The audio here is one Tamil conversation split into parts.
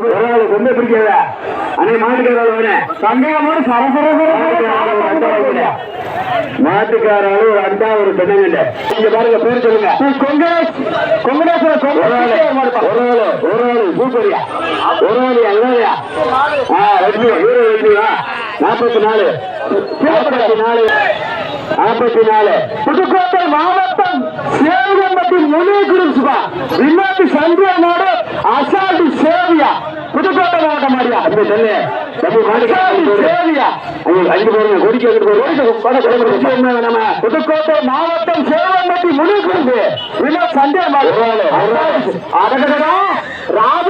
ஒரு ஆள் கொண்டு பிடிக்காத அன்னை மாட்டுக்கார வேணும் சந்தேகமோடு சரசர மாட்டுக்காராலும் ஒரு அண்டா ஒரு பெண்ணங்கண்ட இங்க பாருங்க பேர் சொல்லுங்க. கொங்கரேஸ்வர ஒரு ஆளு ஒரு ஆளு ஒரு ஆளு சூப்பரியா ஒரு ஆளு அங்கயா ஆ ரெண்டு நாற்பத்தி நாலு நாற்பத்தி நாலு நாற்பத்தி நாலு புதுக்கோட்டை மாவட்டம் முனி குருசுபா விண்ணாட்டு சந்தியா நாடு அசால்டு சேவியா. புதுக்கோட்டை மாவட்டம் மாடியா. அந்த செல்லு புதுக்கோட்டை மாவட்டம் சேவம்பட்டி ஒரு ஒரு ராஜ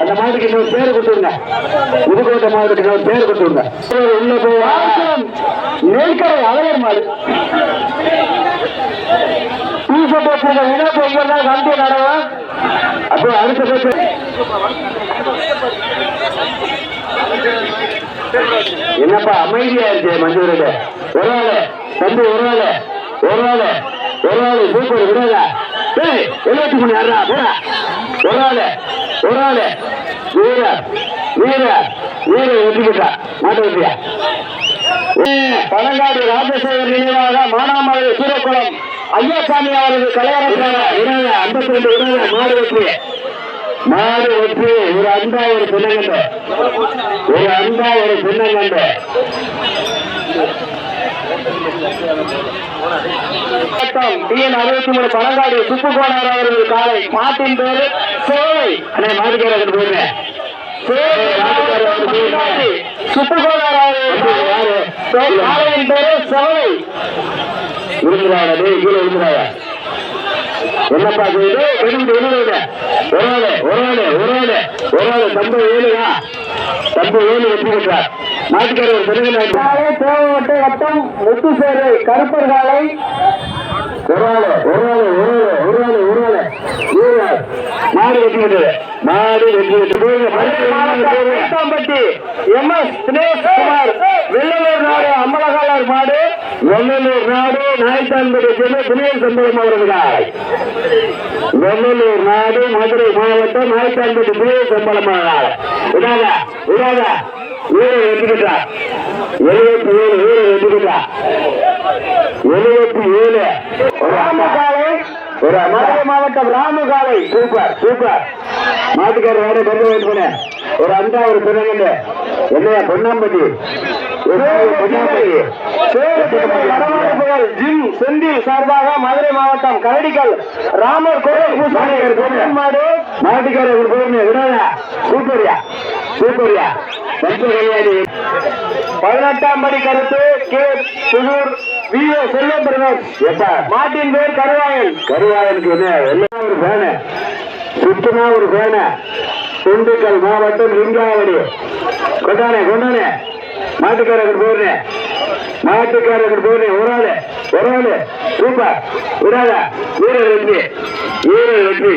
அந்த மாட்டுக்கு இன்னொரு பேர் கொடுத்துருங்க. புதுக்கோட்டை மாவட்டத்துக்கு இன்னொரு பேர் கொடுத்துருங்க. உள்ள போவா நெல்கரை அழகர் மாடு. பூசை போட்டிருக்க வினோத் எங்க கண்டு நடவன் அப்போ அடுத்த பேச்சு. என்னப்பா அமைதியா இருக்கு மஞ்சள் ஒரு ஆளு தம்பி ஒரு ஆளு ஒரு ஆளு ஒரு ஆளு சூப்பர் விடாதா டேய் எழுபத்தி மூணு யாரா போடா. ஒரு ஆளு ஒரு ஆளு. வீர வீர வீர வெற்றிக்கிட்டா மாட்ட வெட்டியா பழங்காடு ராஜசேகர் நினைவாக மானாமலை சூரக்குளம். ஐயாசாமி அவரது கலையரசர் ஐம்பத்தி ரெண்டு விடாத மாடு வெற்றி. மாடு வெற்றி. ஒரு அண்டா ஒரு பின்னங்கண்ட ஒரு அண்டா ஒரு பின்னங்கண்ட டிஎன் அறுபத்தி மூணு பழங்காடு சுப்புகோணர் அவரது காலை. மாட்டின் பேரு சேவை. அண்ணே மாட்டுக்காரர் போயிருந்தேன் சுப்புகோணர் அவரது காலையின் பேரு சேவை. விரும்புறாங்க கீழே விரும்புறாங்க என்னப்பா வெளியிட்டு வெளியிட ஒரு ஆளு ஒரு ஆளு ஒரு ஆளு ஒரு ஆளு தம்பு ஏழுயா தம்பு ஏழு வெற்றி பெற்றார். நாட்டுக்காரர் தேவவட்டை வட்டம் முத்துசேரை கருப்பர் காலை. ஒரு ஆளு ஒரு ஆளு ஒரு ஆளு ஒரு ஆளு ஒரு ஆளு மாடு வெற்றி பெற்றது. மாடு வெற்றி பெற்று போயிருங்க பட்டி எம் எஸ் தினேஷ் குமார் வெள்ளலூர் நாடு அம்பலகாலர் மாடு வெள்ளலூர் நாடு நாய்த்தான்படி செல்ல துணியல் சம்பளம் அவர்கள் வெள்ளலூர் நாடு மதுரை மாவட்டம் நாய்த்தான்பட்டி துணியல் சம்பளம் அவர்கள் விடாத விடாத வீர வெற்றிக்கிட்டா எழுபத்தி ஏழு வீர வெற்றிக்கிட்டா எழுபத்தி ஏழு. ஒரு அம்மா. காலை ஒரு மதுரை மாவட்டம் ராமுகாலை சூப்பர் சூப்பர். மாட்டுக்காரர் வேற கொண்டு ஒரு அண்டா ஒரு பிறகு. என்னையா பொன்னாம்பட்டி. ஜிம் செந்தில் சார்பாக மதுரை மாவட்டம் கரடிக்கல் ராமர் கோயில் பூசாரி மாடு மாட்டுக்காரர் போயிருந்தேன் விடாதா. சூப்பரியா. சூப்பரியா. பஞ்ச கல்யாணி. பதினெட்டாம் படி கருத்து K Pudur V O Selvam brother எப்பா? மாட்டின் பேர் கருவாயன். கருவாயனுக்கு என்ன? எல்லாம் ஒரு பேனு சுத்தமா ஒரு பேனு திண்டுக்கல் மாவட்டம் லிங்காவடி. கொண்டானே கொண்டானே. மாட்டுக்காரர்கள் போடுறேன் மாட்டுக்காரர்கள் போடுறேன் ஒரு ஆளு ஒரு ஆளு. சூப்பர் விடாத. வீரர் வெற்றி. வீரர் வெற்றி.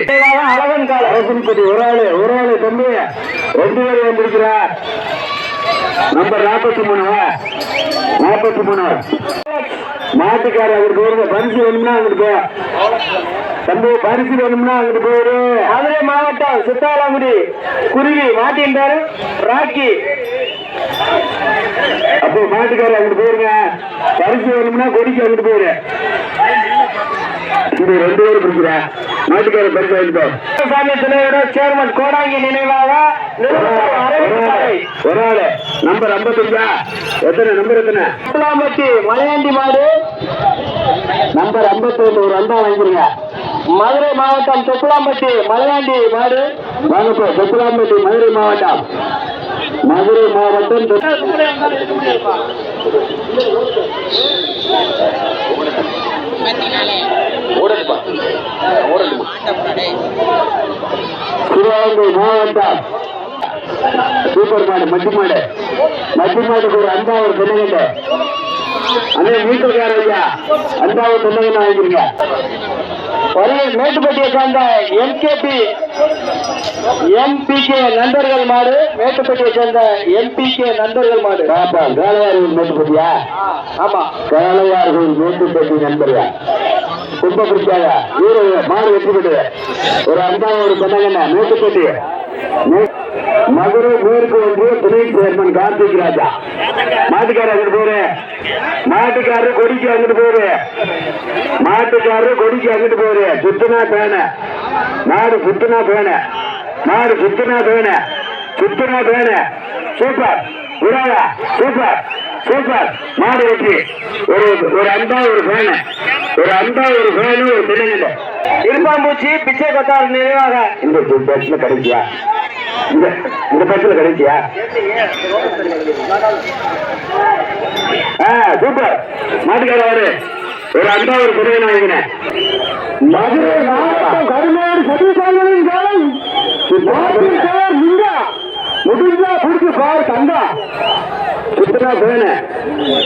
அழகன் கால அரசன்பட்டி ஒரு ஆளு ஒரு ஆளு தம்பி. ரெண்டு பேர் வந்திருக்கிறார் நம்பர் நாற்பத்தி மூணு நாற்பத்தி மூணு. மாட்டுக்காரர் அவர் போயிருந்த பரிசு வேணும்னா அங்கிட்டு போ. தம்பி பரிசு வேணும்னா அங்கிட்டு போயிரு. மதுரை மாவட்டம் சித்தாலாங்குடி குருவி மாட்டின்றாரு ராக்கி. அப்போ மாட்டுக்காரர் அங்கிட்டு போயிருங்க. பரிசு வேணும்னா கொடிக்கு அங்கிட்டு போயிரு. இது ரெண்டு பேரும் பிடிக்கிறேன் மாட்டுக்காரர் பரிசு வாங்கிட்டு சாமி தலைவரோட சேர்மன் கோடாங்கி நினைவாக ஒரு ஆளு நம்பர் ஐம்பத்தஞ்சா? எத்தனை நம்பர் எத்தனை? புலாம்பட்டி மலையாண்டி மாடு. நம்பர் ஐம்பத்தி ரெண்டு ஒரு அண்டா வாங்கிருங்க. மதுரை மாவட்டம் தொப்புலாம்பட்டி மலையாண்டி மாடு. வாங்கப்போ தொப்புலாம்பட்டி மதுரை மாவட்டம். மதுரை மாவட்டம் சிவகங்கை மாவட்டம். சூப்பர் மாடு மட்டி மாடு. மட்டி மாட்டுக்கு ஒரு ஒரு தென்னகண்ட. அண்ணே மீட்டர்கார ஐயா. ஒரு தென்னகண்ட வாங்கிருங்க. மேட்டுப்பட்டியை சேர்ந்த எம்கேபி எம்பிகே நண்பர்கள் மாடு. மேட்டுப்பட்டியை சேர்ந்த எம்பிகே நண்பர்கள் மாடு. வேலையார்கள் மேட்டுப்பட்டியா? ஆமா. வேலையார்கள் மேட்டுப்பட்டி நண்பரியா ரொம்ப பிடிக்காத வீர மாடு வெற்றி பெற்றது. ஒரு ஒரு தென்னகண்ட மேட்டுப்பட்டி. மதுரை மேற்கு ஒன்றிய துணை சேர்மன் கார்த்திக் ராஜா. மாட்டுக்காரர் அங்கிட்டு போரு மாட்டுக்காரர் கொடிக்கு அங்கிட்டு போரு மாட்டுக்காரர் கொடிக்கு அங்கிட்டு போரு சுத்துனா பேன. நாடு சுத்துனா பேன. நாடு சுத்துனா பேன. சுத்துனா பேன. சூப்பர். விடாதா சூப்பர். சூப்பர். மாடு வெற்றி. ஒரு ஒரு அண்டா ஒரு பேன. ஒரு அண்டா ஒரு பேனு ஒரு திறனில்லை இருப்பாம்பூச்சி பிச்சை கொத்தார் நினைவாக. இந்த பஸ்ல கிடைச்சியா இந்த பஸ்ல கிடைச்சியா? ஆ சூப்பர். மாட்டுக்காரரு ஒரு அண்டா ஒரு புதிய வாங்கினேன். மதுரை மாவட்டம் கருமையோடு சதீசாமியின் காலம். நீங்க முடிஞ்சா புடிச்சு பாரு தந்தா. சுத்தனா பேன?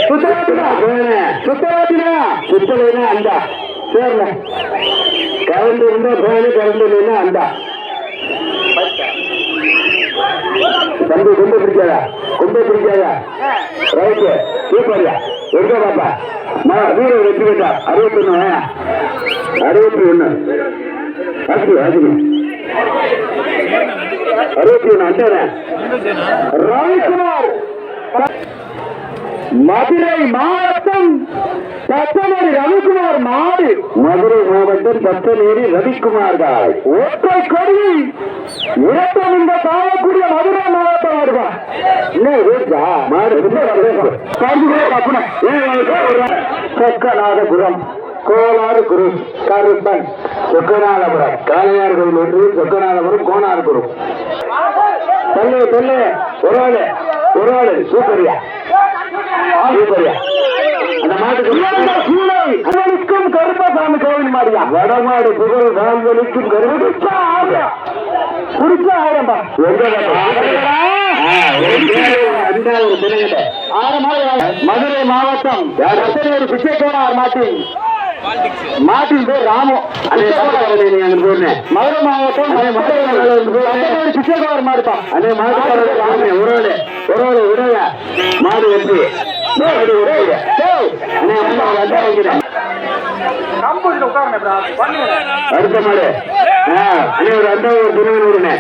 சுத்தராத்தினா பேன? சுத்தராத்தினா சுத்தலைனா அண்டா சேர்ல. கரண்ட் இருந்தா பேனு கரண்ட் இல்லைன்னா அண்டா தம்பி கொண்டு பிடிக்காதா. கொண்டு பிடிக்காதா. ரைட்டு சூப்பர்யா எங்க பாப்பா? நான் வீரர் வெற்றி பெற்றா அறுபத்தி ஒண்ணு அறுபத்தி ஒண்ணு வாசிக்கு வாசிக்கு அறுபத்தி ஒண்ணு அண்டானே ரவிக்குமார் மதுரை மாவட்டம் பத்தனேரி ரவிக்குமார் மாடு. மதுரை மாவட்டம் பத்தனேரி ரவிக்குமார் காய் ஒற்றை கொடி. இரட்டம் இந்த காயக்கூடிய மதுரை மாவட்டம் வருவா சொக்கநாதபுரம் கோலாறு குரு கருப்பன் சொக்கநாதபுரம் காளையார் ஒன்று சொக்கநாதபுரம் கோனார்புரம் சொல்லு சொல்லு ஒரு ஆளு ஒரு ஆளு. சூப்பரியா. அந்த மாட்டுக்கு அனுமதிக்கும் கருப்பசாமி கோவில் மாடியா வடமாடு புகழ் வாழ்வழிக்கும் கருப்பா ஆயிரம் குறிச்சா ஆயிரம்பா மதுரை மாவட்டம். ஒரு பிச்சைக்கோனார் மாட்டின். மாட்டின் பேர் ராமு. மதுரை மாவட்டம். மாட்டுக்காரர் ராமு உறவு உறவு உறவு மாடு வெற்றி. அடுத்த மாடு. ஆ, ஒரு அண்டா ஒரு துணை விடுனே